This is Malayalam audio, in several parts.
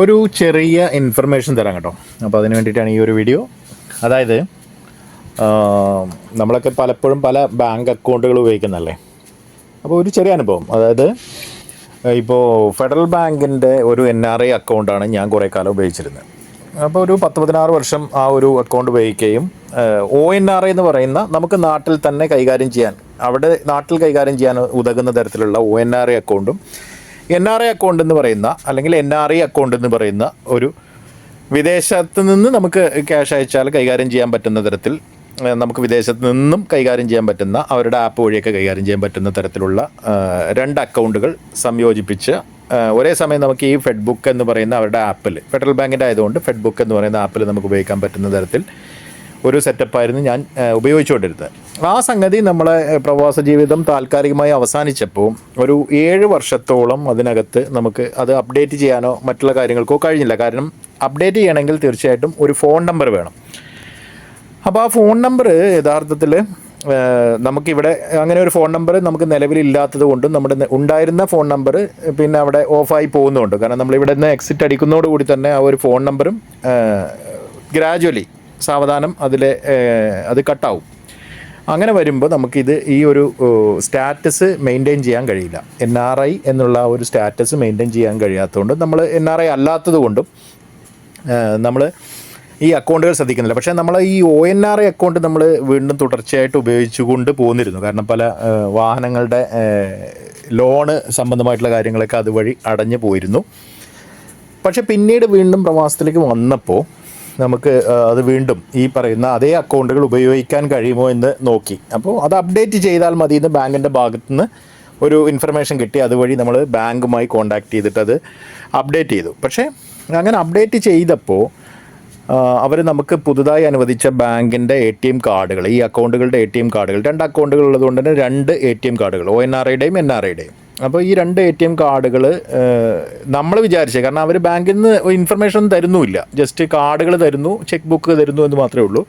ഒരു ചെറിയ ഇൻഫർമേഷൻ തരാം കേട്ടോ. അപ്പോൾ അതിന് വേണ്ടിയിട്ടാണ് ഈ ഒരു വീഡിയോ അതായത് നമ്മളൊക്കെ പലപ്പോഴും പല ബാങ്ക് അക്കൗണ്ടുകൾ ഉപയോഗിക്കുന്നല്ലേ അപ്പോൾ ഒരു ചെറിയ അനുഭവം. അതായത് ഇപ്പോൾ ഫെഡറൽ ബാങ്കിന്റെ ഒരു എൻ ആർ ഐ അക്കൗണ്ടാണ് ഞാൻ കുറേ കാലം ഉപയോഗിച്ചിരുന്നത്. അപ്പോൾ ഒരു പത്ത് പതിനാറ് വർഷം ആ ഒരു അക്കൗണ്ട് ഉപയോഗിക്കുകയും ഒ എൻ ആർ ഐ എന്ന് പറയുന്ന നമുക്ക് നാട്ടിൽ തന്നെ കൈകാര്യം ചെയ്യാൻ അവിടെ നാട്ടിൽ കൈകാര്യം ചെയ്യാൻ ഉതകുന്ന തരത്തിലുള്ള ഒ എൻ ആർ ഐ അക്കൗണ്ടും എൻ ആർ ഐ അക്കൗണ്ട് എന്ന് പറയുന്ന അല്ലെങ്കിൽ എൻ ആർ ഐ അക്കൗണ്ട് എന്ന് പറയുന്ന ഒരു വിദേശത്ത് നിന്ന് നമുക്ക് ക്യാഷ് അയച്ചാൽ കൈകാര്യം ചെയ്യാൻ പറ്റുന്ന തരത്തിൽ നമുക്ക് വിദേശത്ത് നിന്നും കൈകാര്യം ചെയ്യാൻ പറ്റുന്ന അവരുടെ ആപ്പ് വഴിയൊക്കെ കൈകാര്യം ചെയ്യാൻ പറ്റുന്ന തരത്തിലുള്ള രണ്ട് അക്കൗണ്ടുകൾ സംയോജിപ്പിച്ച് ഒരേ സമയം നമുക്ക് ഈ ഫെഡ് ബുക്ക് എന്ന് പറയുന്ന അവരുടെ ആപ്പിൽ ഫെഡറൽ ബാങ്കിന്റെ ആയതുകൊണ്ട് ഫെഡ് ബുക്ക് എന്ന് പറയുന്ന ആപ്പിൽ നമുക്ക് ഉപയോഗിക്കാൻ പറ്റുന്ന തരത്തിൽ ഒരു സെറ്റപ്പായിരുന്നു ഞാൻ ഉപയോഗിച്ചുകൊണ്ടിരുന്നത്. ആ സംഗതി നമ്മളെ പ്രവാസ ജീവിതം താൽക്കാലികമായി അവസാനിച്ചപ്പോൾ ഒരു ഏഴ് വർഷത്തോളം അതിനകത്ത് നമുക്ക് അത് അപ്ഡേറ്റ് ചെയ്യാനോ മറ്റുള്ള കാര്യങ്ങൾക്കോ കഴിഞ്ഞില്ല. കാരണം അപ്ഡേറ്റ് ചെയ്യണമെങ്കിൽ തീർച്ചയായിട്ടും ഒരു ഫോൺ നമ്പർ വേണം. അപ്പോൾ ആ ഫോൺ നമ്പർ യഥാർത്ഥത്തിൽ നമുക്കിവിടെ അങ്ങനെ ഒരു ഫോൺ നമ്പർ നമുക്ക് നിലവിലില്ലാത്തത് കൊണ്ടും നമ്മുടെ ഉണ്ടായിരുന്ന ഫോൺ നമ്പർ പിന്നെ അവിടെ ഓഫായി പോകുന്നുണ്ട്. കാരണം നമ്മളിവിടെ നിന്ന് എക്സിറ്റ് അടിക്കുന്നതോടുകൂടി തന്നെ ആ ഒരു ഫോൺ നമ്പറും ഗ്രാജുവലി സാവധാനം അതിലെ അത് കട്ടാവും. അങ്ങനെ വരുമ്പോൾ നമുക്കിത് ഈ ഒരു സ്റ്റാറ്റസ് മെയിന്റെയിൻ ചെയ്യാൻ കഴിയില്ല. എൻ ആർ ഐ എന്നുള്ള ഒരു സ്റ്റാറ്റസ് മെയിന്റെയിൻ ചെയ്യാൻ കഴിയാത്തതുകൊണ്ട് നമ്മൾ എൻ ആർ ഐ അല്ലാത്തത് കൊണ്ടും നമ്മൾ ഈ അക്കൗണ്ടുകൾ ശ്രദ്ധിക്കുന്നില്ല. പക്ഷേ നമ്മൾ ഈ O N R I account നമ്മൾ വീണ്ടും തുടർച്ചയായിട്ട് ഉപയോഗിച്ചുകൊണ്ട് പോന്നിരുന്നു. കാരണം പല വാഹനങ്ങളുടെ ലോണ് സംബന്ധമായിട്ടുള്ള കാര്യങ്ങളൊക്കെ അതുവഴി അടഞ്ഞു പോയിരുന്നു. പക്ഷെ പിന്നീട് വീണ്ടും പ്രവാസത്തിലേക്ക് വന്നപ്പോൾ നമുക്ക് അത് വീണ്ടും ഈ പറയുന്ന അതേ അക്കൗണ്ടുകൾ ഉപയോഗിക്കാൻ കഴിയുമോ എന്ന് നോക്കി. അപ്പോൾ അത് അപ്ഡേറ്റ് ചെയ്താൽ മതി എന്ന് ബാങ്കിന്റെ ഭാഗത്തു നിന്ന് ഒരു ഇൻഫർമേഷൻ കിട്ടി. അതുവഴി നമ്മൾ ബാങ്കുമായി കോൺടാക്ട് ചെയ്തിട്ട് അത് അപ്ഡേറ്റ് ചെയ്തു. പക്ഷേ അങ്ങനെ അപ്ഡേറ്റ് ചെയ്തപ്പോൾ അവർ നമുക്ക് പുതുതായി അനുവദിച്ച ബാങ്കിന്റെ എ ടി എം കാർഡുകൾ ഈ അക്കൗണ്ടുകളുടെ എ ടി എം കാർഡുകൾ രണ്ട് അക്കൗണ്ടുകൾ ഉള്ളതുകൊണ്ട് തന്നെ രണ്ട് എ ടി എം കാർഡുകൾ ഒ എൻ ആർ ഐയുടെയും എൻ ആർ ഐയുടെയും. അപ്പോൾ ഈ രണ്ട് എ ടി എം കാർഡുകൾ നമ്മൾ വിചാരിച്ചത് കാരണം അവർ ബാങ്കിൽ നിന്ന് ഇൻഫർമേഷൻ ഒന്നും തരുന്നുമില്ല. ജസ്റ്റ് കാർഡുകൾ തരുന്നു ചെക്ക് ബുക്ക് തരുന്നു എന്ന് മാത്രമേ ഉള്ളൂ.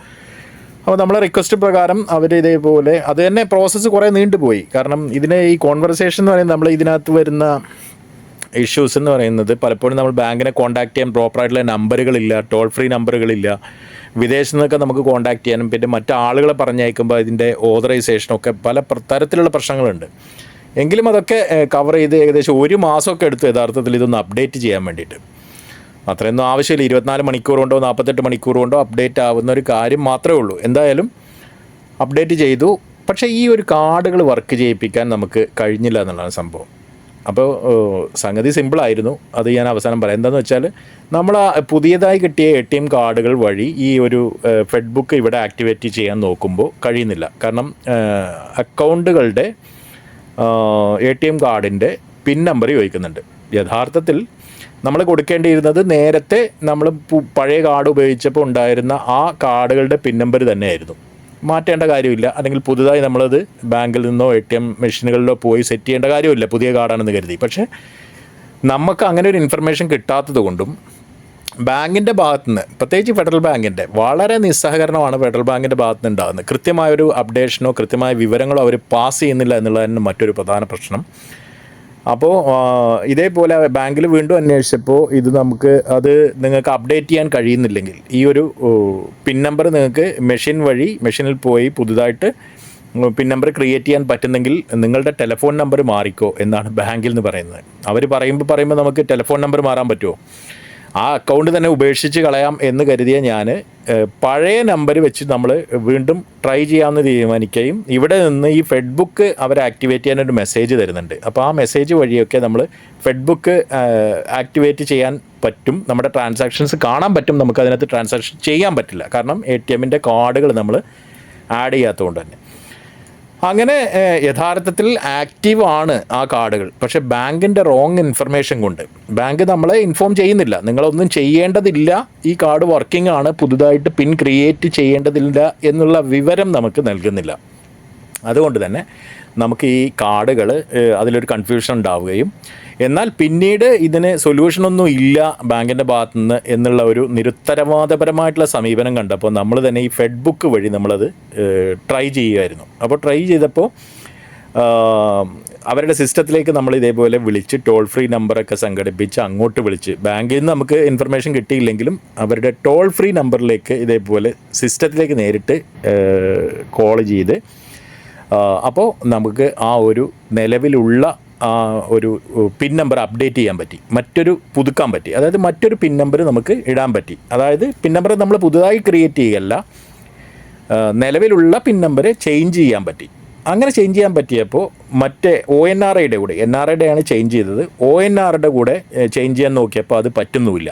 അപ്പോൾ നമ്മളെ റിക്വസ്റ്റ് പ്രകാരം അവർ ഇതേപോലെ അത് തന്നെ പ്രോസസ്സ് കുറേ നീണ്ടുപോയി കാരണം ഇതിനെ ഈ കോൺവെർസേഷൻ എന്ന് പറയുന്നത് നമ്മൾ ഇതിനകത്ത് വരുന്ന ഇഷ്യൂസ് എന്ന് പറയുന്നത് പലപ്പോഴും നമ്മൾ ബാങ്കിനെ കോൺടാക്ട് ചെയ്യാൻ പ്രോപ്പറായിട്ടുള്ള നമ്പറുകളില്ല ടോൾ ഫ്രീ നമ്പറുകളില്ല വിദേശത്ത് നിന്നൊക്കെ നമുക്ക് കോൺടാക്ട് ചെയ്യാനും പിന്നെ മറ്റു ആളുകളെ പറഞ്ഞയക്കുമ്പോൾ ഇതിന്റെ ഓതറൈസേഷനൊക്കെ പല തരത്തിലുള്ള പ്രശ്നങ്ങളുണ്ട്. എങ്കിലും അതൊക്കെ കവർ ചെയ്ത് ഏകദേശം ഒരു മാസമൊക്കെ എടുത്തു യഥാർത്ഥത്തിൽ ഇതൊന്ന് അപ്ഡേറ്റ് ചെയ്യാൻ വേണ്ടിയിട്ട്. അത്രയൊന്നും ആവശ്യമില്ല. ഇരുപത്തിനാല് മണിക്കൂർ കൊണ്ടോ നാൽപ്പത്തെട്ട് മണിക്കൂർ കൊണ്ടോ അപ്ഡേറ്റ് ആവുന്ന ഒരു കാര്യം മാത്രമേ ഉള്ളൂ. എന്തായാലും അപ്ഡേറ്റ് ചെയ്തു. പക്ഷേ ഈ ഒരു കാർഡുകൾ വർക്ക് ചെയ്യിപ്പിക്കാൻ നമുക്ക് കഴിഞ്ഞില്ല എന്നുള്ളതാണ് സംഭവം. അപ്പോൾ സംഗതി സിമ്പിളായിരുന്നു അത് ഞാൻ അവസാനം പറയാം. എന്താണെന്ന് വെച്ചാൽ നമ്മൾ പുതിയതായി കിട്ടിയ എ ടി എം കാർഡുകൾ വഴി ഈ ഒരു ഫെഡ് ബുക്ക് ഇവിടെ ആക്ടിവേറ്റ് ചെയ്യാൻ നോക്കുമ്പോൾ കഴിയുന്നില്ല. കാരണം അക്കൗണ്ടുകളുടെ എ ടി എം കാർഡിന്റെ പിൻ നമ്പർ ചോദിക്കുന്നുണ്ട്. യഥാർത്ഥത്തിൽ നമ്മൾ കൊടുക്കേണ്ടിയിരുന്നത് നേരത്തെ നമ്മൾ പഴയ കാർഡ് ഉപയോഗിച്ചപ്പോൾ ഉണ്ടായിരുന്ന ആ കാർഡുകളുടെ പിൻ നമ്പർ തന്നെയായിരുന്നു. മാറ്റേണ്ട കാര്യമില്ല. അല്ലെങ്കിൽ പുതുതായി നമ്മളത് ബാങ്കിൽ നിന്നോ എ ടി എം മെഷീനുകളിലോ പോയി സെറ്റ് ചെയ്യേണ്ട കാര്യമില്ല. പുതിയ കാർഡാണെന്ന് കരുതി. പക്ഷേ നമുക്ക് അങ്ങനെ ഒരു ഇൻഫർമേഷൻ കിട്ടാത്തത് കൊണ്ടും ബാങ്കിന്റെ ഭാഗത്തുനിന്ന് പ്രത്യേകിച്ച് ഫെഡറൽ ബാങ്കിന്റെ വളരെ നിസ്സഹകരണമാണ് ഫെഡറൽ ബാങ്കിന്റെ ഭാഗത്ത് നിന്ന് ഉണ്ടാകുന്നത് കൃത്യമായൊരു അപ്ഡേഷനോ കൃത്യമായ വിവരങ്ങളോ അവർ പാസ് ചെയ്യുന്നില്ല എന്നുള്ളതാണ് മറ്റൊരു പ്രധാന പ്രശ്നം. അപ്പോൾ ഇതേപോലെ ബാങ്കിൽ വീണ്ടും അന്വേഷിച്ചപ്പോൾ ഇത് നമുക്ക് അത് നിങ്ങൾക്ക് അപ്ഡേറ്റ് ചെയ്യാൻ കഴിയുന്നില്ലെങ്കിൽ ഈ ഒരു പിൻ നമ്പർ നിങ്ങൾക്ക് മെഷീൻ വഴി മെഷീനിൽ പോയി പുതുതായിട്ട് പിൻ നമ്പർ ക്രിയേറ്റ് ചെയ്യാൻ പറ്റുന്നെങ്കിൽ നിങ്ങളുടെ ടെലിഫോൺ നമ്പർ മാറിക്കോ എന്നാണ് ബാങ്കിൽ നിന്ന് പറയുന്നത്. അവർ പറയുമ്പോൾ പറയുമ്പോൾ നമുക്ക് ടെലിഫോൺ നമ്പർ മാറാൻ പറ്റുമോ ആ അക്കൗണ്ട് തന്നെ ഉപേക്ഷിച്ച് കളയാം എന്ന് കരുതിയ ഞാൻ പഴയ നമ്പർ വെച്ച് നമ്മൾ വീണ്ടും ട്രൈ ചെയ്യാമെന്ന് തീരുമാനിക്കുകയും ഇവിടെ നിന്ന് ഈ ഫെഡ് ബുക്ക് അവർ ആക്ടിവേറ്റ് ചെയ്യാൻ ഒരു മെസ്സേജ് തരുന്നുണ്ട്. അപ്പോൾ ആ മെസ്സേജ് വഴിയൊക്കെ നമ്മൾ ഫെഡ് ബുക്ക് ആക്ടിവേറ്റ് ചെയ്യാൻ പറ്റും. നമ്മുടെ ട്രാൻസാക്ഷൻസ് കാണാൻ പറ്റും. നമുക്ക് അതിനകത്ത് ട്രാൻസാക്ഷൻ ചെയ്യാൻ പറ്റില്ല. കാരണം എ ടി എമ്മിന്റെ കാർഡുകൾ നമ്മൾ ആഡ് ചെയ്യാത്തതുകൊണ്ട് തന്നെ. അങ്ങനെ യഥാർത്ഥത്തിൽ ആക്റ്റീവ് ആണ് ആ കാർഡുകൾ. പക്ഷേ ബാങ്കിന്റെ റോങ് ഇൻഫർമേഷൻ കൊണ്ട്. ബാങ്ക് നമ്മളെ ഇൻഫോം ചെയ്യുന്നില്ല. നിങ്ങളൊന്നും ചെയ്യേണ്ടതില്ല. ഈ കാർഡ് വർക്കിംഗ് ആണ്. പുതുതായിട്ട് പിൻ ക്രിയേറ്റ് ചെയ്യേണ്ടതില്ല എന്നുള്ള വിവരം നമുക്ക് നൽകുന്നില്ല. അതുകൊണ്ട് തന്നെ നമുക്ക് ഈ കാർഡുകൾ അതിലൊരു കൺഫ്യൂഷൻ ഉണ്ടാവുകയും എന്നാൽ പിന്നീട് ഇതിന് സൊല്യൂഷനൊന്നും ഇല്ല ബാങ്കിന്റെ ഭാഗത്തു നിന്ന് എന്നുള്ള ഒരു നിരുത്തരവാദപരമായിട്ടുള്ള സമീപനം കണ്ടപ്പോൾ നമ്മൾ തന്നെ ഈ ഫെഡ് ബുക്ക് വഴി നമ്മളത് ട്രൈ ചെയ്യുമായിരുന്നു അപ്പോൾ ട്രൈ ചെയ്തപ്പോൾ അവരുടെ സിസ്റ്റത്തിലേക്ക് നമ്മൾ ഇതേപോലെ വിളിച്ച് ടോൾ ഫ്രീ നമ്പറൊക്കെ സംഘടിപ്പിച്ച് അങ്ങോട്ട് വിളിച്ച് ബാങ്കിൽ നിന്ന് നമുക്ക് ഇൻഫർമേഷൻ കിട്ടിയില്ലെങ്കിലും അവരുടെ ടോൾ ഫ്രീ നമ്പറിലേക്ക് ഇതേപോലെ സിസ്റ്റത്തിലേക്ക് നേരിട്ട് കോൾ ചെയ്ത് അപ്പോൾ നമുക്ക് ആ ഒരു നിലവിലുള്ള ഒരു പിൻ നമ്പർ അപ്ഡേറ്റ് ചെയ്യാൻ പറ്റി. മറ്റൊരു പുതുക്കാൻ പറ്റി. അതായത് മറ്റൊരു പിൻ നമ്പർ നമുക്ക് ഇടാൻ പറ്റി. അതായത് പിൻ നമ്പർ നമ്മൾ പുതുതായി ക്രിയേറ്റ് ചെയ്യല്ല. നിലവിലുള്ള പിൻ നമ്പർ ചേഞ്ച് ചെയ്യാൻ പറ്റി. അങ്ങനെ ചേഞ്ച് ചെയ്യാൻ പറ്റിയപ്പോൾ മറ്റേ ഒ എൻ ആർ ഐയുടെ കൂടെ എൻ ആർ ഐയുടെയാണ് ചേഞ്ച് ചെയ്തത്. ഒ എൻ ആറുടെ കൂടെ ചേഞ്ച് ചെയ്യാൻ നോക്കിയപ്പോൾ അത് പറ്റുന്നുമില്ല.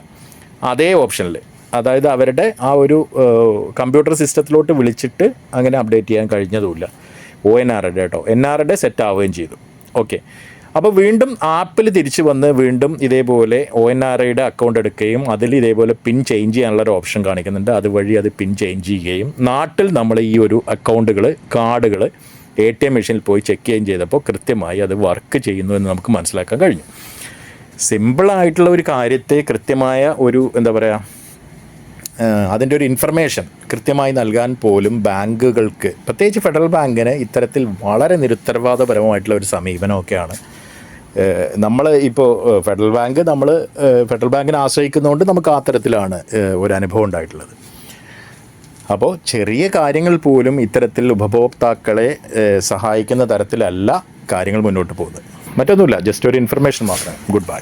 അതേ ഓപ്ഷനിൽ അതായത് അവരുടെ ആ ഒരു കമ്പ്യൂട്ടർ സിസ്റ്റത്തിലോട്ട് വിളിച്ചിട്ട് അങ്ങനെ അപ്ഡേറ്റ് ചെയ്യാൻ കഴിഞ്ഞതുമില്ല. ഒ എൻ ആർ ആറുടെ കേട്ടോ എൻ ആർ ആറുടെ സെറ്റ് ആവുകയും ചെയ്തു. ഓക്കെ അപ്പോൾ വീണ്ടും ആപ്പിൽ തിരിച്ച് വന്ന് വീണ്ടും ഇതേപോലെ ഒ എൻ ആർ ഐയുടെ അക്കൗണ്ട് എടുക്കുകയും അതിൽ ഇതേപോലെ പിൻ ചേഞ്ച് ചെയ്യാനുള്ള ഒരു ഓപ്ഷൻ കാണിക്കുന്നുണ്ട്. അതുവഴി അത് പിൻ ചേഞ്ച് ചെയ്യുകയും നാട്ടിൽ നമ്മൾ ഈ ഒരു അക്കൗണ്ടുകൾ കാർഡുകൾ എ ടി എം മെഷീനിൽ പോയി ചെക്ക് ചെയ്യുകയും ചെയ്തപ്പോൾ കൃത്യമായി അത് വർക്ക് ചെയ്യുന്നു എന്ന് നമുക്ക് മനസ്സിലാക്കാൻ കഴിഞ്ഞു. സിമ്പിളായിട്ടുള്ള ഒരു കാര്യത്തെ കൃത്യമായ ഒരു എന്താ പറയുക അതിന്റെ ഒരു ഇൻഫർമേഷൻ കൃത്യമായി നൽകാൻ പോലും ബാങ്കുകൾക്ക് പ്രത്യേകിച്ച് ഫെഡറൽ ബാങ്കിന് ഇത്തരത്തിൽ വളരെ നിരുത്തരവാദപരമായിട്ടുള്ള ഒരു സമീപനമൊക്കെയാണ്. നമ്മൾ ഇപ്പോൾ ഫെഡറൽ ബാങ്ക് നമ്മൾ ഫെഡറൽ ബാങ്കിനെ ആശ്രയിക്കുന്നതുകൊണ്ട് നമുക്ക് ആ തരത്തിലാണ് ഒരു അനുഭവം ഉണ്ടായിട്ടുള്ളത്. അപ്പോൾ ചെറിയ കാര്യങ്ങൾ പോലും ഇത്തരത്തിൽ ഉപഭോക്താക്കളെ സഹായിക്കുന്ന തരത്തിലല്ല കാര്യങ്ങൾ മുന്നോട്ട് പോകുന്നത്. മറ്റൊന്നുമില്ല ജസ്റ്റ് ഒരു ഇൻഫർമേഷൻ മാത്രം. Good bye